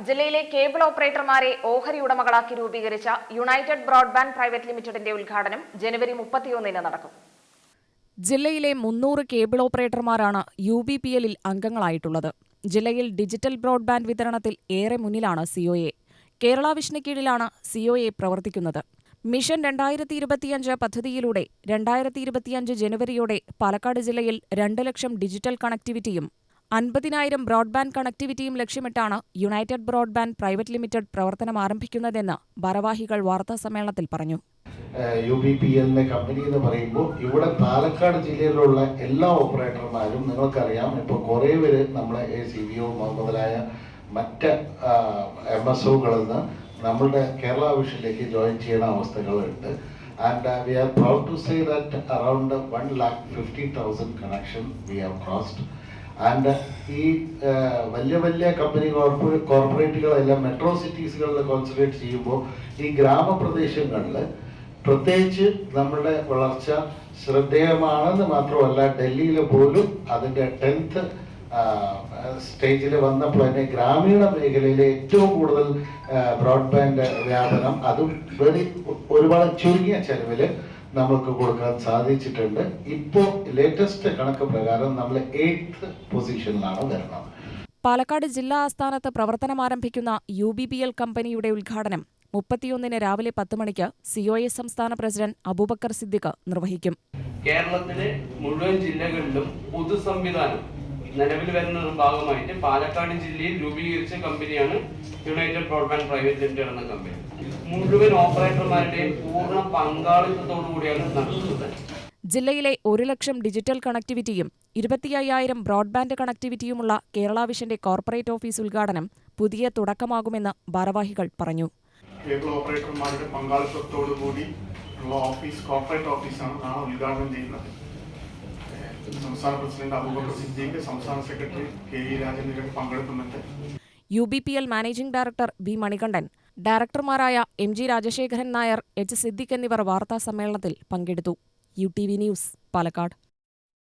ജില്ലയിലെ കേബിൾ ഓപ്പറേറ്റർമാരെ ഓഹരി ഉടമകളാക്കി രൂപീകരിച്ച യുണൈറ്റഡ് ബ്രോഡ്ബാൻഡ് പ്രൈവറ്റ് ലിമിറ്റഡിന്റെ ഉദ്ഘാടനം ജനുവരി മുപ്പത്തിയൊന്നിന് നടക്കും. ജില്ലയിലെ മുന്നൂറ് കേബിൾ ഓപ്പറേറ്റർമാരാണ് യു ബി പി എല്ലിൽ അംഗങ്ങളായിട്ടുള്ളത്. ജില്ലയിൽ ഡിജിറ്റൽ ബ്രോഡ്ബാൻഡ് വിതരണത്തിൽ ഏറെ മുന്നിലാണ് സിഒഎ കേരള വിഷന് കീഴിലാണ് സിഒഎ പ്രവർത്തിക്കുന്നത്. മിഷൻ രണ്ടായിരത്തി ഇരുപത്തിയഞ്ച് പദ്ധതിയിലൂടെ രണ്ടായിരത്തി ഇരുപത്തിയഞ്ച് ജനുവരിയോടെ പാലക്കാട് ജില്ലയിൽ രണ്ട് ലക്ഷം ഡിജിറ്റൽ കണക്ടിവിറ്റിയും അൻപതിനായിരം ബ്രോഡ്ബാൻഡ് കണക്ടിവിറ്റിയും ലക്ഷ്യമിട്ടാണ് യുണൈറ്റഡ് ബ്രോഡ്ബാൻഡ് പ്രൈവറ്റ് ലിമിറ്റഡ് പ്രവർത്തനം ആരംഭിക്കുന്നതെന്ന് ഭാരവാഹികൾ വാർത്താസമ്മേളനത്തിൽ പറഞ്ഞു. യു ബി പി എല്ലിന്റെ കമ്പനി എന്ന് പറയുമ്പോൾ ഇവിടെ പാലക്കാട് ജില്ലയിലുള്ള എല്ലാ ഓപ്പറേറ്റർമാരും നിങ്ങൾക്കറിയാം ഇപ്പോൾ കുറേ പേര് നമ്മളെ എ സി ബി ഒ മുതലായ മറ്റ് എം എസ് ഒകളിൽ നിന്ന് നമ്മളുടെ കേരള വിഷനിലേക്ക് ജോയിൻ ചെയ്യുന്ന അവസ്ഥകളുണ്ട്. And we are proud to say that around one lakh fifty thousand connection we have crossed and ഈ വലിയ വലിയ കമ്പനി കോർപ്പറേ കോർപ്പറേറ്റുകളെല്ലാം മെട്രോ സിറ്റീസുകളിൽ കോൺസെൻട്രേറ്റ് ചെയ്യുമ്പോൾ ഈ ഗ്രാമപ്രദേശങ്ങളിൽ പ്രത്യേകിച്ച് നമ്മളുടെ വളർച്ച ശ്രദ്ധേയമാണെന്ന് മാത്രമല്ല ഡൽഹിയിൽ പോലും അതിന്റെ ടെൻത്ത് സ്റ്റേജിൽ വന്നപ്പോൾ തന്നെ ഗ്രാമീണ മേഖലയിലെ ഏറ്റവും കൂടുതൽ ബ്രോഡ്ബാൻഡ് വ്യാപനം അതും വെറി ഒരുപാട് ചുരുങ്ങിയ ചെലവിൽ നമുക്ക് കൊടുക്കാൻ സാധിച്ചിട്ടുണ്ട്. ഇപ്പോ ലേറ്റസ്റ്റ് കണക്ക് പ്രകാരം നമ്മൾ എയ്ത്ത് പൊസിഷനിലാണ് വരുന്നത് പാലക്കാട് ജില്ലാ ആസ്ഥാനത്ത് പ്രവർത്തനം ആരംഭിക്കുന്ന യു ബി പി എൽ കമ്പനിയുടെ ഉദ്ഘാടനം മുപ്പത്തിയൊന്നിന് രാവിലെ പത്ത് മണിക്ക് സി ഒ എസ് സംസ്ഥാന പ്രസിഡന്റ് അബൂബക്കർ സിദ്ദിഖ് നിർവഹിക്കും. കേരളത്തിലെ മുഴുവൻ ജില്ലകളിലും പൊതു സംവിധാനം നിലവിൽ വരുന്ന ഒരു ഭാഗമായിട്ട് പാലക്കാട് ജില്ലയിൽ രൂപീകരിച്ച കമ്പനിയാണ് യുണൈറ്റഡ് ബ്രോഡ്ബാൻഡ് പ്രൈവറ്റ് ലിമിറ്റഡ് എന്ന കമ്പനി. മുഴുവൻ ഓപ്പറേറ്റർമാരുടെയും പൂർണ പങ്കാളിത്തത്തോടു കൂടിയാണ് നടത്തുന്നത്. ജില്ലയിലെ ഒരു ലക്ഷം ഡിജിറ്റൽ കണക്ടിവിറ്റിയും ഇരുപത്തിയ്യായിരം ബ്രോഡ്ബാൻഡ് കണക്ടിവിറ്റിയുമുള്ള കേരള വിഷന്റെ കോർപ്പറേറ്റ് ഓഫീസ് ഉദ്ഘാടനം പുതിയ തുടക്കമാകുമെന്ന് ഭാരവാഹികൾ പറഞ്ഞു. കേബിൾ ഓപ്പറേറ്റർമാരുടെ പങ്കാളിത്തത്തോടു കൂടി ഉള്ള ഓഫീസ് കോർപ്പറേറ്റ് ഓഫീസാണ് നാളെ ഉദ്ഘാടനം ചെയ്യുന്നത്. സംസ്ഥാന പ്രസിഡന്റ് അബൂബക്കർ സിദ്ദീഖ് സംസ്ഥാന സെക്രട്ടറി കെ ഇ രാജേന്ദ്രൻ പങ്കെടുക്കുന്നുണ്ട്. U B P L managing director B Manikandan ഡയറക്ടർമാരായ M G Rajasekharan Nair H Siddique എന്നിവർ വാർത്താ സമ്മേളനത്തിൽ പങ്കെടുത്തു. U T V news Palakkad.